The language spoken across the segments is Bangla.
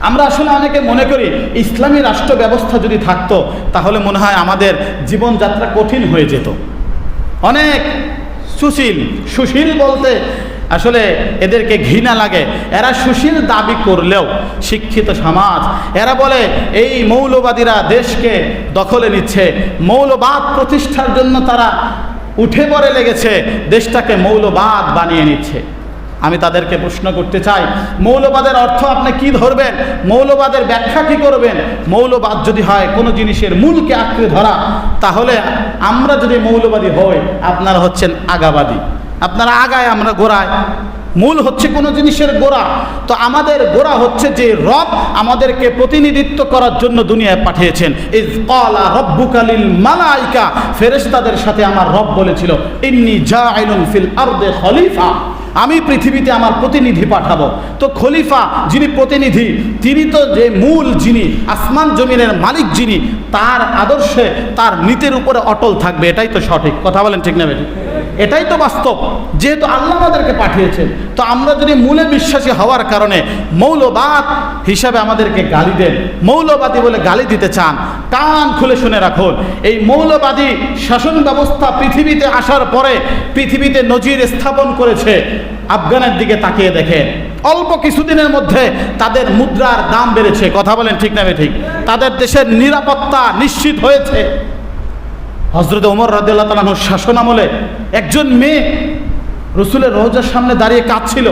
আমরা আসলে অনেকে মনে করি ইসলামী রাষ্ট্র ব্যবস্থা যদি থাকতো, তাহলে মনে হয় আমাদের জীবনযাত্রা কঠিন হয়ে যেত। অনেক সুশীল সুশীল বলতে আসলে এদেরকে ঘৃণা লাগে। এরা সুশীল দাবি করলেও শিক্ষিত সমাজ, এরা বলে এই মৌলবাদীরা দেশকে দখলে নিচ্ছে, মৌলবাদ প্রতিষ্ঠার জন্য তারা উঠে পড়ে লেগেছে, দেশটাকে মৌলবাদ বানিয়ে নিচ্ছে। আমি তাদেরকে প্রশ্ন করতে চাই, মৌলবাদের অর্থ আপনি কি ধরবেন? মৌলবাদের ব্যাখ্যা কি করবেন? মৌলবাদ যদি হয় কোনো জিনিসের মূলকে আঁকড়ে ধরা, তাহলে আমরা যদি মৌলবাদী হই, আপনারা হচ্ছেন আগাবাদী। আপনারা আগায়, আমরা গোড়ায়। মূল হচ্ছে কোনো জিনিসের গোড়া। তো আমাদের গোড়া হচ্ছে যে রব আমাদেরকে প্রতিনিধিত্ব করার জন্য দুনিয়ায় পাঠিয়েছেন। ইজ কলা রব্বুকালিল মালাইকা। ফেরেশতাদের সাথে আমার রব বলেছিল, ইন্নি ফিল আরদে খলিফা। আমি পৃথিবীতে আমার প্রতিনিধি পাঠাবো। তো খলিফা যিনি প্রতিনিধি, তিনি তো যে মূল যিনি, আসমান জমিনের মালিক যিনি, তার আদর্শে, তার নীতির উপরে অটল থাকবে, এটাই তো সঠিক। কথা বলেন ঠিক না বেঠিক? এটাই তো বাস্তব। যেহেতু আল্লাহ আমাদেরকে পাঠিয়েছেন, তো আমরা যদি মূলে বিশ্বাসী হওয়ার কারণে মৌলবাদ হিসাবে আমাদেরকে গালি দেন, মৌলবাদী বলে গালি দিতে চান, কান খুলে শুনে রাখুন। এই মৌলবাদী শাসন ব্যবস্থা পৃথিবীতে আসার পরে পৃথিবীতে নজির স্থাপন করেছে, আফগানের দিকে তাকিয়ে দেখেন। অল্প কিছুদিনের মধ্যে তাদের মুদ্রার দাম বেড়েছে। কথা বলেন ঠিক না ঠিক? তাদের দেশের নিরাপত্তা নিশ্চিত হয়েছে। হজরত ওমর রাদিল্লাহ তালাহুর শাসন আমলে একজন মেয়ে রসুলের রোজার সামনে দাঁড়িয়ে কাঁদছিল।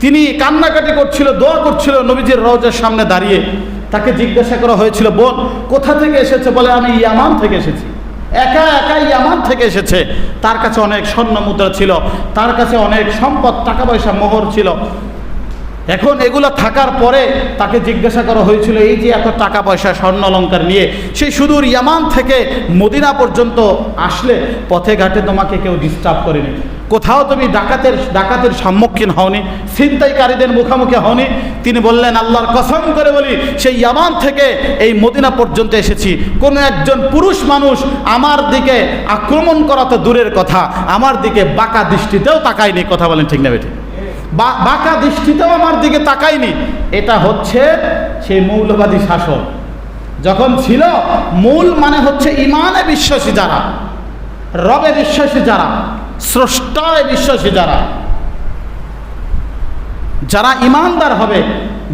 তিনি কান্নাকাটি করছিল, দোয়া করছিল নবীজির রোজার সামনে দাঁড়িয়ে। তাকে জিজ্ঞাসা করা হয়েছিল, বোন, কোথা থেকে এসেছে? বলে, আমি ইয়ামান থেকে এসেছি। একা একা ইয়ামান থেকে এসেছে। তার কাছে অনেক স্বর্ণ মুদ্রা ছিল, তার কাছে অনেক সম্পদ, টাকা পয়সা, মোহর ছিল। এখন এগুলো থাকার পরে তাকে জিজ্ঞাসা করা হয়েছিল, এই যে এত টাকা পয়সা স্বর্ণ অলঙ্কার নিয়ে সেই সুদূর ইয়ামান থেকে মদিনা পর্যন্ত আসলে পথে ঘাটে তোমাকে কেউ ডিস্টার্ব করেনি। কোথাও তুমি ডাকাতের ডাকাতের সম্মুখীন হওনি, ছিনতাইকারীদের মুখোমুখি হওনি। তিনি বললেন, আল্লাহর কসম করে বলি, সেই ইয়ামান থেকে এই মদিনা পর্যন্ত এসেছি। কোনো একজন পুরুষ মানুষ আমার দিকে আক্রমণ করা তো দূরের কথা, আমার দিকে বাঁকা দৃষ্টিতেও তাকায়নি। কথা বলেন ঠিক না বেঠিক বাঁকা দৃষ্টিতেও আমার দিকে তাকায়নি। এটা হচ্ছে সেই মৌলবাদী শাসন। যখন ছিল, মূল মানে হচ্ছে ইমানে বিশ্বাসী যারা, রবে বিশ্বাসী যারা, স্রষ্টায় বিশ্বাসী যারা। যারা ইমানদার হবে,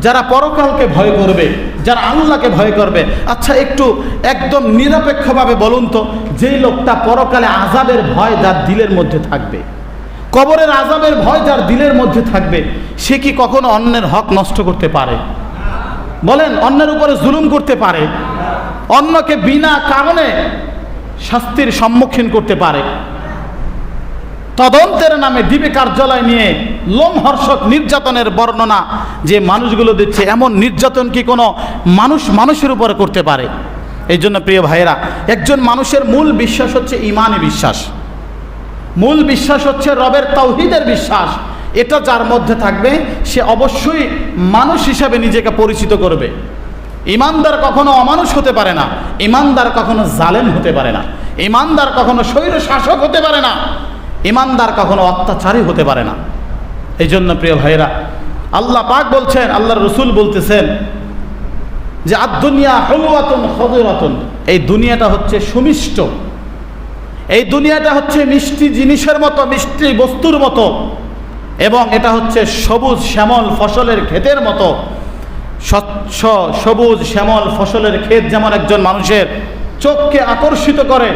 যারা পরকালকে ভয় করবে, যারা আল্লাহকে ভয় করবে। আচ্ছা একটু একদম নিরপেক্ষভাবে বলুন তো, যেই লোকটা পরকালে আজাবের ভয়, যার দিলের মধ্যে থাকবে। কবরের আজাবের ভয় যার দিলের মধ্যে থাকবে, সে কি কখনো অন্যের হক নষ্ট করতে পারে? বলেন, অন্যের উপরে জুলুম করতে পারে, অন্যকে বিনা কারণে শাস্তির সম্মুখীন করতে পারে। তদন্তের নামে ডিবি কার্যালয় নিয়ে লোমহর্ষক নির্যাতনের বর্ণনা যে মানুষগুলো দিচ্ছে, এমন নির্যাতন কি কোনো মানুষ মানুষের উপরে করতে পারে? এই জন্য প্রিয় ভাইয়েরা, একজন মানুষের মূল বিশ্বাস হচ্ছে ইমানি বিশ্বাস। মূল বিশ্বাস হচ্ছে রবের তৌহিদের বিশ্বাস। এটা যার মধ্যে থাকবে, সে অবশ্যই মানুষ হিসাবে নিজেকে পরিচিত করবে। ইমানদার কখনো অমানুষ হতে পারে না, ইমানদার কখনো জালেম হতে পারে না, ইমানদার কখনো স্বৈর শাসক হতে পারে না, ইমানদার কখনো অত্যাচারী হতে পারে না। এই জন্য প্রিয় ভাইয়েরা, আল্লাহ পাক বলছেন, আল্লাহর রসুল বলতেছেন যে আদুনিয়া হলুয়াতন হদরাতন এই দুনিয়াটা হচ্ছে সুমিষ্ট এই দুনিয়াটা হচ্ছে মিষ্টি জিনিসের মতো, মিষ্টি বস্তুর মতো। এবং এটা হচ্ছে সবুজ শ্যামল ফসলের ক্ষেতের মতো। স্বচ্ছ সবুজ শ্যামল ফসলের ক্ষেত যেমন একজন মানুষের চোখকে আকর্ষিত করে,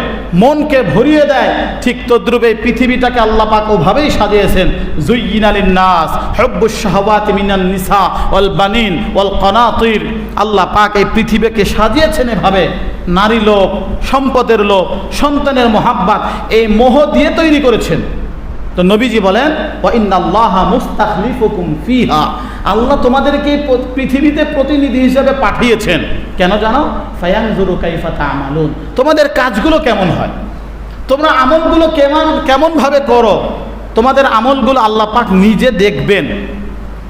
মনকে ভরিয়ে দেয়, ঠিক তদ্রুপ পৃথিবীটাকে আল্লাহ পাক ওভাবেই সাজিয়েছেন। জুইয়িন আলিন নাস হব্বুস শাহওয়াতি মিনান নিসা ওয়াল বানিন ওয়াল কনাতির আল্লাহ পাক এই পৃথিবীকে সাজিয়েছেন এভাবে। নারী লোক, সম্পদের লোক, সন্তানের মোহাব্বাত, এই মোহ দিয়ে তৈরি করেছেন। তো নবীজি বলেন ফিহা। আল্লাহ তোমাদেরকে পৃথিবীতে প্রতিনিধি হিসেবে পাঠিয়েছেন। কেন জানো? তা'মালুন। তোমাদের কাজগুলো কেমন হয়? তোমরা আমলগুলো কেমন কেমনভাবে করো? তোমাদের আমলগুলো আল্লাহ পাক নিজে দেখবেন।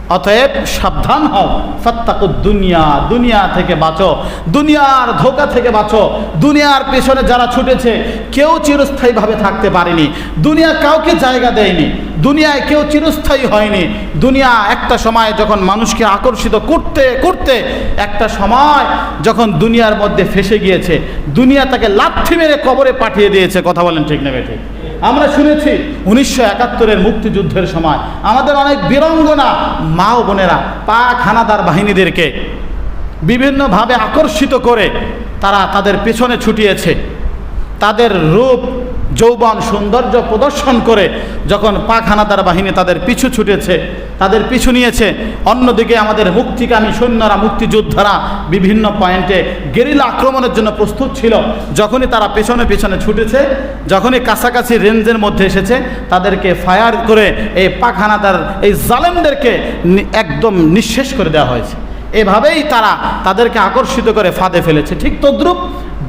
অতএব সাবধান হও। ফাত্তাকু দুনিয়া দুনিয়া থেকে বাঁচো। দুনিয়ার ধোকা থেকে বাঁচো। দুনিয়ার পেছনে যারা ছুটেছে, কেউ চিরস্থায়ীভাবে থাকতে পারেনি। দুনিয়া কাউকে জায়গা দেয়নি। দুনিয়ায় কেউ চিরস্থায়ী হয়নি। দুনিয়া একটা সময় যখন মানুষকে আকর্ষিত করতে করতে, একটা সময় যখন দুনিয়ার মধ্যে ফেসে গিয়েছে, দুনিয়া তাকে লাথি মেরে কবরে পাঠিয়ে দিয়েছে। কথা বলেন ঠিক নেবে ঠিক? আমরা শুনেছি উনিশশো একাত্তরের মুক্তিযুদ্ধের সময় আমাদের অনেক বীরঙ্গনা মা ও বোনেরা, পাক হানাদার বাহিনীদেরকে বিভিন্নভাবে আকর্ষিত করে তারা তাদের পেছনে ছুটিয়েছে। তাদের রূপ যৌবন সৌন্দর্য প্রদর্শন করে যখন পাক হানাদার বাহিনী তাদের পিছু ছুটেছে, তাদের পিছু নিয়েছে, অন্যদিকে আমাদের মুক্তিকামী সৈন্যরা, মুক্তিযোদ্ধারা বিভিন্ন পয়েন্টে গেরিলা আক্রমণের জন্য প্রস্তুত ছিল। যখনই তারা পেছনে পেছনে ছুটেছে, যখনই কাছাকাছি রেঞ্জের মধ্যে এসেছে, তাদেরকে ফায়ার করে এই পাক হানাদার এই জালেমদেরকে একদম নিঃশেষ করে দেওয়া হয়েছে। এভাবেই তারা তাদেরকে আকর্ষিত করে ফাঁদে ফেলেছে। ঠিক তদ্রুপ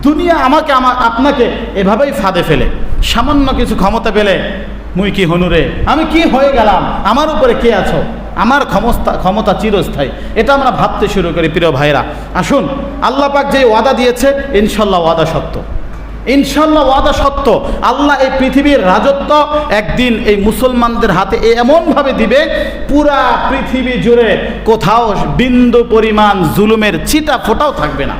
দুনিয়া আমাকে আমার আপনাকে এভাবেই ফাঁদে ফেলে। সামান্য কিছু ক্ষমতা পেলে মুই কি হনুরে আমি কি হয়ে গেলাম? আমার উপরে কে আছো? আমার ক্ষমতা ক্ষমতা চিরস্থায়ী। এটা আমরা ভাবতে শুরু করি, প্রিয় ভাইরা আসুন, আল্লাহ পাক যে ওয়াদা দিয়েছে, ইনশাল্লাহ ওয়াদা সত্য। ইনশাল্লাহ ওয়াদা সত্য। আল্লাহ এই পৃথিবীর রাজত্ব একদিন এই মুসলমানদের হাতে এমনভাবে দিবে, পুরা পৃথিবী জুড়ে কোথাও বিন্দু পরিমাণ জুলুমের ছিটা ফোটাও থাকবে না।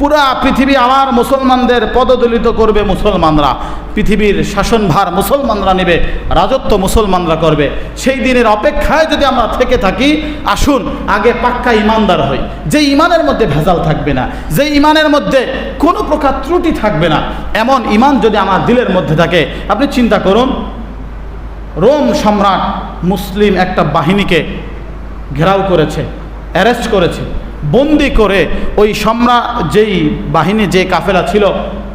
পুরা পৃথিবী আমার মুসলমানদের পদদলিত করবে মুসলমানরা। পৃথিবীর শাসনভার মুসলমানরা নেবে, রাজত্ব মুসলমানরা করবে। সেই দিনের অপেক্ষায় যদি আমরা থেকে থাকি, আসুন, আগে পাক্কা ইমানদার হই। যে ইমানের মধ্যে ভেজাল থাকবে না, যে ইমানের মধ্যে কোনো প্রকার ত্রুটি থাকবে না, এমন ইমান যদি আমার দিলের মধ্যে থাকে, আপনি চিন্তা করুন, রোম সম্রাট মুসলিম একটা বাহিনীকে ঘেরাও করেছে, অ্যারেস্ট করেছে। বন্দি করে ওই সম্রাট যেই বাহিনী, যে কাফেলা ছিল,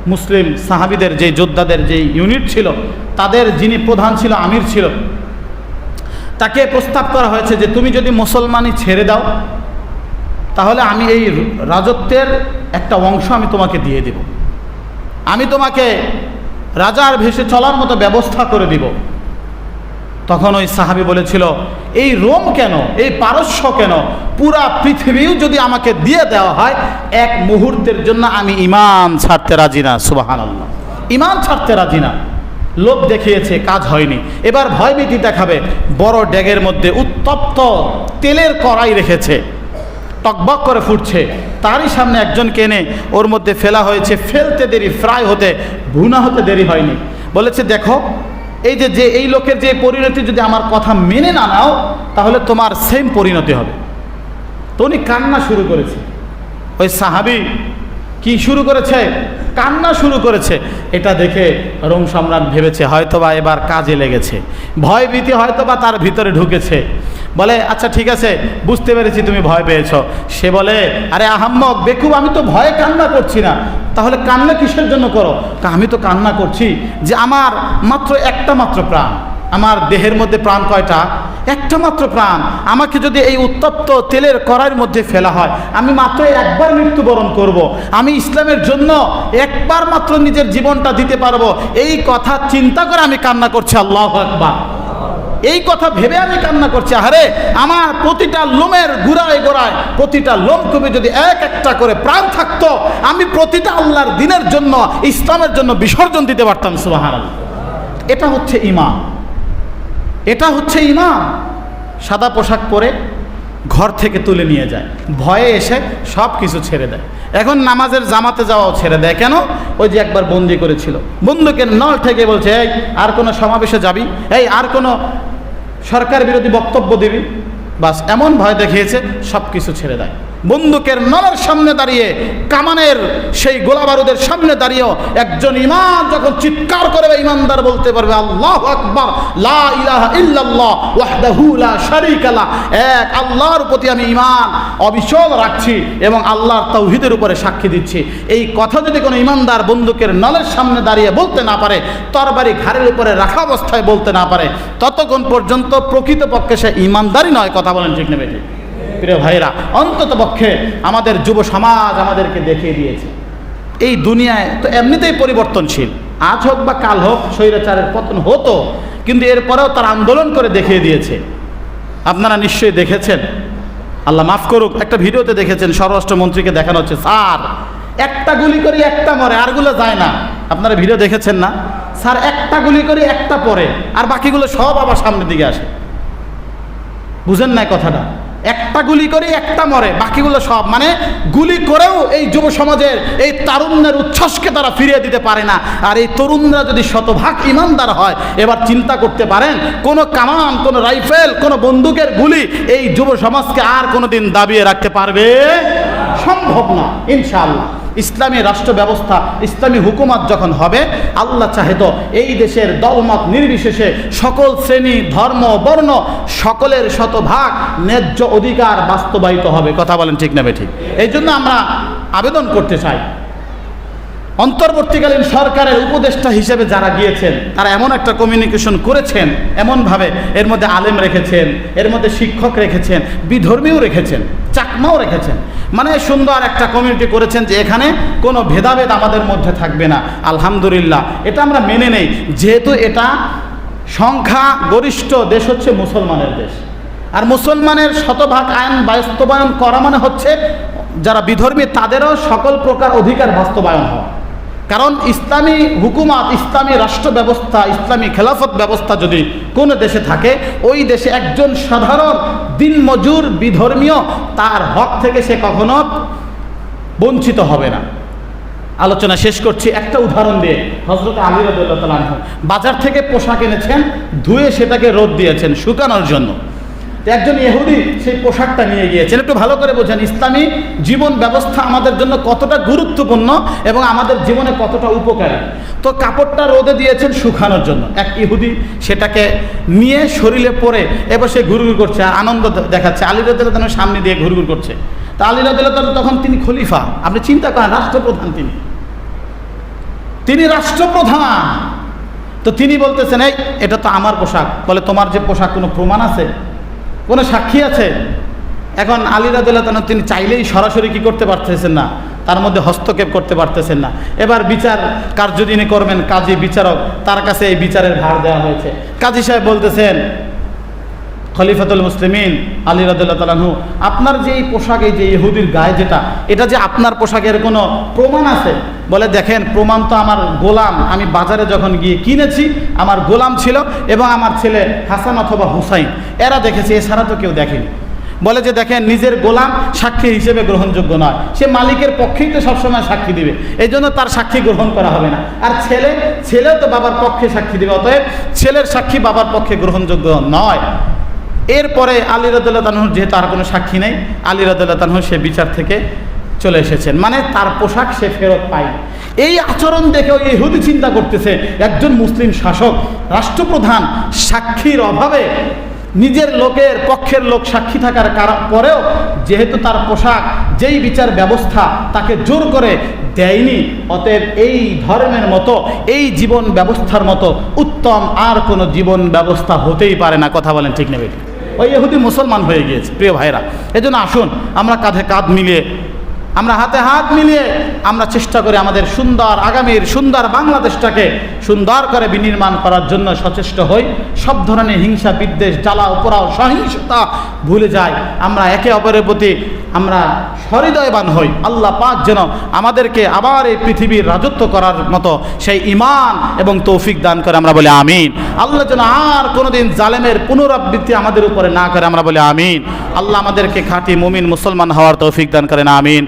মুসলিম সাহাবিদের, যে যোদ্ধাদের যে ইউনিট ছিল, তাদের যিনি প্রধান ছিল, আমির ছিল, তাকে প্রস্তাব করা হয়েছে যে তুমি যদি মুসলমানই ছেড়ে দাও, তাহলে আমি এই রাজত্বের একটা অংশ আমি তোমাকে দিয়ে দেব। আমি তোমাকে রাজার ভেসে চলার মতো ব্যবস্থা করে দিব। তখন ওই সাহাবি বলেছিল, এই রোম কেন? এই পারস্য কেন? পুরা পৃথিবীও যদি আমাকে দিয়ে দেওয়া হয়, এক মুহূর্তের জন্য আমি ইমান ছাড়তে রাজি না। সুবাহান আল্লাহ ইমান ছাড়তে রাজি না। লোভ দেখিয়েছে, কাজ হয়নি। এবার ভয়ভীতি দেখাবে। বড় ড্যাগের মধ্যে উত্তপ্ত তেলের কড়াই রেখেছে। টকবক করে ফুটছে। তারই সামনে একজনকে এনে ওর মধ্যে ফেলা হয়েছে। ফেলতে দেরি, ফ্রাই হতে, ভুনা হতে দেরি হয়নি। বলেছে, দেখো এই যে যে, এই লোকের যে পরিণতি যদি আমার কথা মেনে না নাও, তাহলে তোমার সেম পরিণতি হবে। তো উনি কান্না শুরু করেছে। ওই সাহাবি কি শুরু করেছে? কান্না শুরু করেছে। এটা দেখে রোম সম্রাট ভেবেছে, হয়তোবা এবার কাজে লেগেছে। ভয় ভীতি হয়তোবা তার ভিতরে ঢুকেছে। বলে আচ্ছা ঠিক আছে, বুঝতে পেরেছি তুমি ভয় পেয়েছ। সে বলে, আরে আহাম্মক, বেকুব, আমি তো ভয়ে কান্না করছি না। তাহলে কান্না কিসের জন্য করো? আমি তো কান্না করছি যে আমার মাত্র একটা মাত্র প্রাণ। আমার দেহের মধ্যে প্রাণ কয়টা? একটা মাত্র প্রাণ। আমাকে যদি এই উত্তপ্ত তেলের কড়াইয়ের মধ্যে ফেলা হয়, আমি মাত্র একবার মৃত্যুবরণ করব। আমি ইসলামের জন্য একবার মাত্র নিজের জীবনটা দিতে পারব। এই কথা চিন্তা করে আমি কান্না করছি, আল্লাহ একবার এই কথা ভেবে আমি কান্না করছি আরে আমার প্রতিটা লোমের গুড়ায় গোড়ায়, প্রতিটা লোম কবি যদি এক একটা করে প্রাণ থাকতো, আমি প্রতিটা আল্লাহর দিনের জন্য, ইসলামের জন্য বিসর্জন দিতে পারতাম সুবাহান এটা হচ্ছে ইমান এটা হচ্ছে ইমাম। সাদা পোশাক পরে ঘর থেকে তুলে নিয়ে যায়। ভয়ে এসে সব কিছু ছেড়ে দেয়। এখন নামাজের জামাতে যাওয়াও ছেড়ে দেয়। কেন? ওই যে একবার বন্দি করেছিল। বন্ধুকে নল থেকে বলছে, এই, আর কোনো সমাবেশে যাবি? এই, আর কোনো সরকার বিরোধী বক্তব্য দিবি? বাস, এমন ভয় দেখিয়েছে সব কিছু ছেড়ে দেয়। বন্দুকের নলের সামনে দাঁড়িয়ে, কামানের সেই গোলা বারুদের সামনে দাঁড়িয়েও একজন ইমান যখন চিৎকার করবে ইমানদার বলতে পারবে, আল্লাহ আকবার, লা ইলাহা ইল্লাল্লাহ, ওয়াহদাহু লা শারীকা লা এক আল্লাহর প্রতি আমি ইমান অবিচল রাখছি এবং আল্লাহর তৌহিদের উপরে সাক্ষী দিচ্ছি। এই কথা যদি কোনো ইমানদার বন্দুকের নলের সামনে দাঁড়িয়ে বলতে না পারে, তরবারি ঘাড়ের উপরে রাখা অবস্থায় বলতে না পারে, ততক্ষণ পর্যন্ত প্রকৃতপক্ষে সে ইমানদারই নয়, কথা বলেন ঠিক নেবে ঠিক প্রিয় ভাইরা অন্তত পক্ষে আমাদের যুব সমাজ আমাদেরকে দেখিয়ে দিয়েছে। এই দুনিয়ায় তো এমনিতেই পরিবর্তনশীল। আজ হোক বা কাল হোক, স্বৈরাচারের পতন হতো, কিন্তু এরপরেও তার আন্দোলন করে দেখিয়ে দিয়েছে। আপনারা নিশ্চয়ই দেখেছেন। আল্লাহ মাফ করুক, একটা ভিডিওতে দেখেছেন, স্বরাষ্ট্রমন্ত্রীকে দেখানো হচ্ছে, স্যার, একটা গুলি করি একটা মরে, আরগুলো যায় না। আপনারা ভিডিও দেখেছেন না? স্যার, একটা গুলি করি একটা পরে আর বাকিগুলো সব আবার সামনের দিকে আসে। বুঝেন নাই কথাটা? একটা গুলি করে, একটা মরে, বাকিগুলো সব। মানে গুলি করেও এই যুব সমাজের এই তারুণ্যের উচ্ছ্বাসকে তারা ফিরিয়ে দিতে পারে না। আর এই তরুণরা যদি শতভাগ ইমানদার হয়, এবার চিন্তা করতে পারেন, কোনো কামান, কোনো রাইফেল, কোনো বন্দুকের গুলি এই যুব সমাজকে আর কোনো দিন দাবিয়ে রাখতে পারবে? সম্ভব না, ইনশাআল্লাহ। ইসলামী রাষ্ট্র ব্যবস্থা ইসলামী হুকুমাত যখন হবে, আল্লাহ চাহে তো এই দেশের দলমত নির্বিশেষে সকল শ্রেণি, ধর্ম, বর্ণ, সকলের শতভাগ ন্যায্য অধিকার বাস্তবায়িত হবে। কথা বলেন ঠিক নেবে ঠিক? এই জন্য আমরা আবেদন করতে চাই। অন্তর্বর্তীকালীন সরকারের উপদেষ্টা হিসেবে যারা গিয়েছেন, তারা এমন একটা কমিউনিকেশন করেছেন, এমনভাবে এর মধ্যে আলেম রেখেছেন, এর মধ্যে শিক্ষক রেখেছেন, বিধর্মীও রেখেছেন। চাকমাও রেখেছেন। মানে সুন্দর একটা কমিউনিটি করেছেন যে এখানে কোনো ভেদাভেদ আমাদের মধ্যে থাকবে না। আলহামদুলিল্লাহ। এটা আমরা মেনে নেই। যেহেতু এটা সংখ্যা গরিষ্ঠ দেশ হচ্ছে মুসলমানের দেশ। আর মুসলমানের শতভাগ আইন বাস্তবায়ন করা মানে হচ্ছে যারা বিধর্মী, তাদেরও সকল প্রকার অধিকার বাস্তবায়ন হওয়া কারণ ইসলামী হুকুমাত, ইসলামী রাষ্ট্র ব্যবস্থা, ইসলামী খেলাফত ব্যবস্থা যদি কোনো দেশে থাকে, ওই দেশে একজন সাধারণ দিনমজুর বিধর্মীয় তার হক থেকে সে কখনো বঞ্চিত হবে না। আলোচনা শেষ করছি, একটা উদাহরণ দিয়ে হজরত আলী বাজার থেকে পোশাক এনেছেন, ধুয়ে সেটাকে রোদ দিয়েছেন শুকানোর জন্য। একজন ইহুদি সেই পোশাকটা নিয়ে গিয়েছেন। একটু ভালো করে বোঝেন, ইসলামী জীবন ব্যবস্থা আমাদের জন্য কতটা গুরুত্বপূর্ণ এবং আমাদের জীবনে কতটা উপকারী। তো কাপড়টা রোদে দিয়েছেন শুকানোর জন্য। এক ইহুদি সেটাকে নিয়ে শরীরে পরে এবার সে ঘুরঘুর করছে আর আনন্দ দেখাচ্ছে। আলী রদুল্লাহ সামনে দিয়ে ঘুরঘুর করছে। তা আলী রদুল্লাহ তখন তিনি খলিফা। আপনি চিন্তা করেন, রাষ্ট্রপ্রধান তিনি। তিনি রাষ্ট্রপ্রধান। তো তিনি বলতেছেন, এই, এটা তো আমার পোশাক। বলে, তোমার যে পোশাক, কোনো প্রমাণ আছে? কোনো সাক্ষী আছে? এখন আলী রাদুল্লাহ তিনি চাইলেই সরাসরি কি করতে পারতেছেন না? তার মধ্যে হস্তক্ষেপ করতে পারতেছেন না। এবার বিচার কার্য করবেন কাজী বিচারক, তার কাছে এই বিচারের ভার দেওয়া হয়েছে। কাজী সাহেব বলতেছেন খলিফাতুল মুসলিমিন আলী রাদুল্লাহ তালাহু আপনার যে এই পোশাক, এই যে ইহুদির গায়ে যেটা, এটা যে আপনার পোশাকের কোনো প্রমাণ আছে? বলে, দেখেন, প্রমাণ তো আমার গোলাম। আমি বাজারে যখন গিয়ে কিনেছি, আমার গোলাম ছিল এবং আমার ছেলে হাসান অথবা হুসাইন। এরা দেখেছে, এছাড়া তো কেউ দেখেনি। বলে যে, দেখেন, নিজের গোলাম সাক্ষী হিসেবে গ্রহণযোগ্য নয়। সে মালিকের পক্ষেই তো সবসময় সাক্ষী দিবে। এই জন্য তার সাক্ষী গ্রহণ করা হবে না। আর ছেলে, ছেলেও তো বাবার পক্ষে সাক্ষী দিবে। অতএব ছেলের সাক্ষী বাবার পক্ষে গ্রহণযোগ্য নয়। এরপরে আলী রদুল্লাহ তানহুর যেহেতু আর কোনো সাক্ষী নেই, আলী রদুল্লাহ তানহু সে বিচার থেকে চলে এসেছেন। মানে তার পোশাক সে ফেরত পায় এই আচরণ দেখে ওই ইহুদি চিন্তা করতেছে, একজন মুসলিম শাসক, রাষ্ট্রপ্রধান, সাক্ষীর অভাবে নিজের লোকের পক্ষের লোক সাক্ষী থাকার পরেও যেহেতু তার পোশাক, যেই বিচার ব্যবস্থা তাকে জোর করে দেয়নি, অতএব এই ধর্মের মতো, এই জীবন ব্যবস্থার মতো উত্তম আর কোনো জীবন ব্যবস্থা হতেই পারে না। কথা বলেন ঠিক নেবে ওই ইহুদি মুসলমান হয়ে গিয়েছে, প্রিয় ভাইরা। এজন্য আসুন, আমরা কাঁধে কাঁধ মিলিয়ে, আমরা হাতে হাত মিলিয়ে আমরা চেষ্টা করি আমাদের সুন্দর আগামীর সুন্দর বাংলাদেশটাকে সুন্দর করে বিনির্মাণ করার জন্য সচেষ্ট হই। সব ধরনের হিংসা, বিদ্বেষ, জ্বালা উপরাও সহিংসতা ভুলে যাই। আমরা একে অপরের প্রতি আমরা হৃদয়বান হই। আল্লাহ পাক যেন আমাদেরকে আবার এই পৃথিবীর রাজত্ব করার মতো সেই ইমান এবং তৌফিক দান করে আমরা বলি আমিন। আল্লাহ যেন আর কোনোদিন জালেমের পুনরাবৃত্তি আমাদের উপরে না করে আমরা বলি আমিন। আল্লাহ আমাদেরকে খাঁটি মুমিন মুসলমান হওয়ার তৌফিক দান করেন, আমিন।